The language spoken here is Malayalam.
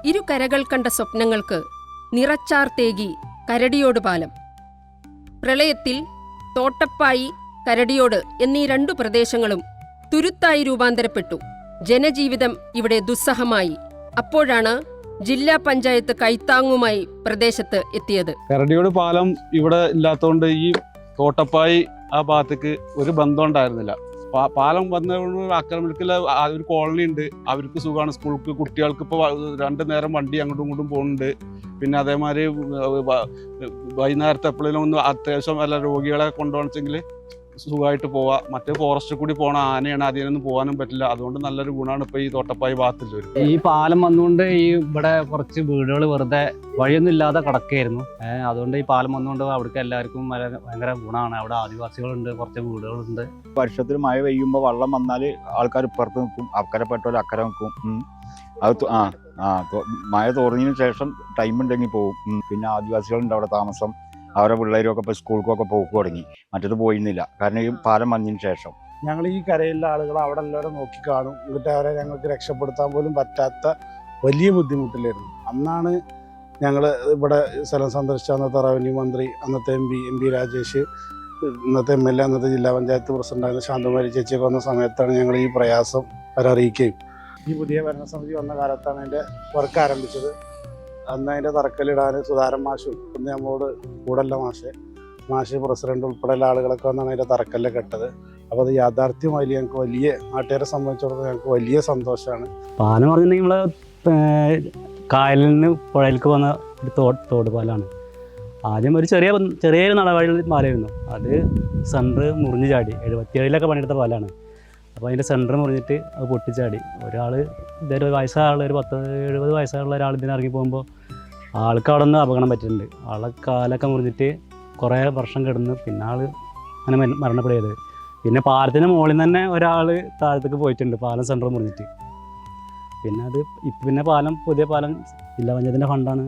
ഇരു കരകൾ കണ്ട സ്വപ്നങ്ങൾക്ക് നിറച്ചാർ തേകി കരടിയോട് പാലം. പ്രളയത്തിൽ തോട്ടപ്പായി കരടിയോട് എന്നീ രണ്ടു പ്രദേശങ്ങളും തുരുത്തായി രൂപാന്തരപ്പെട്ടു. ജനജീവിതം ഇവിടെ ദുസ്സഹമായി. അപ്പോഴാണ് ജില്ലാ പഞ്ചായത്ത് കൈത്താങ്ങുമായി പ്രദേശത്ത് എത്തിയത്. കരടിയോട് പാലം ഇവിടെ ഇല്ലാത്തതുകൊണ്ട് ഈ തോട്ടപ്പായി ആ ഭാഗത്തേക്ക് ഒരു ബന്ധം ഉണ്ടായിരുന്നില്ല. പാലം വന്നതുകൊണ്ട് അക്രമിക്കൽ ഒരു കോളനി ഉണ്ട്. അവർക്ക് സുഖമാണ്. സ്കൂൾക്ക് കുട്ടികൾക്ക് ഇപ്പോൾ രണ്ടു നേരം വണ്ടി അങ്ങോട്ടും ഇങ്ങോട്ടും പോകുന്നുണ്ട്. പിന്നെ അതേമാതിരി വൈകുന്നേരത്തെ എപ്പോഴേലും ഒന്ന് അത്യാവശ്യം വല്ല രോഗികളെ കൊണ്ടുപോകണമെങ്കിൽ സുഖമായിട്ട് പോവാ. മറ്റേ ഫോറസ്റ്റിൽ കൂടി പോണ ആനയാണ് അതിനൊന്നും പോകാനും പറ്റില്ല. അതുകൊണ്ട് നല്ലൊരു ഗുണമാണ് ഇപ്പൊ ഈ തോട്ടപ്പായി ഭാഗത്തുള്ളവർ ഈ പാലം വന്നുകൊണ്ട് ഈ ഇവിടെ കുറച്ച് വീടുകൾ വെറുതെ വഴിയൊന്നും ഇല്ലാതെ കിടക്കായിരുന്നു. അതുകൊണ്ട് ഈ പാലം വന്നുകൊണ്ട് അവിടേക്ക് എല്ലാവർക്കും വളരെ ഭയങ്കര ഗുണമാണ് അവിടെ ആദിവാസികളുണ്ട് കുറച്ച് വീടുകളുണ്ട്. വർഷത്തിൽ മഴ പെയ്യുമ്പോൾ വെള്ളം വന്നാൽ ആൾക്കാർ പുറത്ത് നിൽക്കും അക്കരെ പെട്ടോ അക്കരെ നിൽക്കും അത് ആ ആ മഴ തോർന്നതിന് ശേഷം ടൈം ഉണ്ടെങ്കിൽ പോകും പിന്നെ ആദിവാസികളുണ്ട് അവിടെ താമസം. അവരുടെ പിള്ളേരൊക്കെ ഇപ്പോൾ സ്കൂൾക്കൊക്കെ പോക്ക് തുടങ്ങി. മറ്റത് പോയിരുന്നില്ല. കാരണം ഈ പാലം വന്നതിന് ശേഷം. ഞങ്ങൾ ഈ കരയിലുള്ള ആളുകൾ അവിടെ എല്ലാവരും നോക്കി കാണും. എന്നിട്ട് അവരെ ഞങ്ങൾക്ക് രക്ഷപ്പെടുത്താൻ പോലും പറ്റാത്ത വലിയ ബുദ്ധിമുട്ടിലായിരുന്നു. അന്നാണ് ഞങ്ങൾ ഇവിടെ സ്ഥലം സന്ദർശിച്ച അന്നത്തെ റവന്യൂ മന്ത്രി അന്നത്തെ M P M P Rajesh ഇന്നത്തെ എം എൽ എ അന്നത്തെ ജില്ലാ പഞ്ചായത്ത് പ്രസിഡന്റായിരുന്ന ശാന്തകുമാരി ചേച്ചിയൊക്കെ വന്ന സമയത്താണ് ഞങ്ങൾ ഈ പ്രയാസം അവരറിയിക്കുകയും. ഈ പുതിയ ഭരണസമിതി വന്ന കാലത്താണ് എന്റെ വർക്ക് ആരംഭിച്ചത്. അന്ന് അതിന്റെ തറക്കല്ലിടാൻ സുധാരൻ മാഷും ഒന്ന് നമ്മളോട് കൂടല്ല മാഷ്. മാഷ് പ്രസിഡന്റ് ഉൾപ്പെടെയുള്ള ആളുകളൊക്കെ വന്നാണ് അതിന്റെ തറക്കല്ല കെട്ടത്. അപ്പോൾ അത് യാഥാർത്ഥ്യമായി ഞങ്ങൾക്ക് വലിയ നാട്ടുകാരെ സംബന്ധിച്ചിടത്തോളം ഞങ്ങൾക്ക് വലിയ സന്തോഷമാണ്. പാലം പറഞ്ഞിട്ടുണ്ടെങ്കിൽ നമ്മളെ കായലിൽ നിന്ന് പുഴയിലേക്ക് വന്ന ഒരു തോട് തോട് പാലാണ് ആദ്യം ഒരു ചെറിയ ചെറിയൊരു നടവഴി പാലായിരുന്നു അത് സെന്റർ മുറിഞ്ഞു ചാടി. എഴുപത്തിയേഴിലൊക്കെ പണിയെടുത്ത പാലമാണ് അപ്പോൾ അതിന്റെ സെന്റർ മുറിഞ്ഞിട്ട് അത് പൊട്ടിച്ചാടി. ഒരാൾ ഇതൊരു വയസ്സായുള്ള ഒരു പത്ത് എഴുപത് വയസ്സായുള്ള ഒരാൾ ഇതിനെ ഇറങ്ങി പോകുമ്പോൾ ആൾക്ക് അവിടെ നിന്ന് അപകടം പറ്റിയിട്ടുണ്ട്. ആളെ കാലൊക്കെ മുറിഞ്ഞിട്ട് കുറേ വർഷം കിടന്ന് പിന്നെ ആൾ അങ്ങനെ മര- മരണപ്പെടുകയത് പിന്നെ പാലത്തിന്റെ മുകളിൽ തന്നെ ഒരാൾ താഴത്തേക്ക് പോയിട്ടുണ്ട് പാലം സെന്റർ മുറിഞ്ഞിട്ട്. പിന്നെ അത് പിന്നെ പാലം പുതിയ പാലം ജില്ലാ പഞ്ചായത്തിന്റെ ഫണ്ടാണ്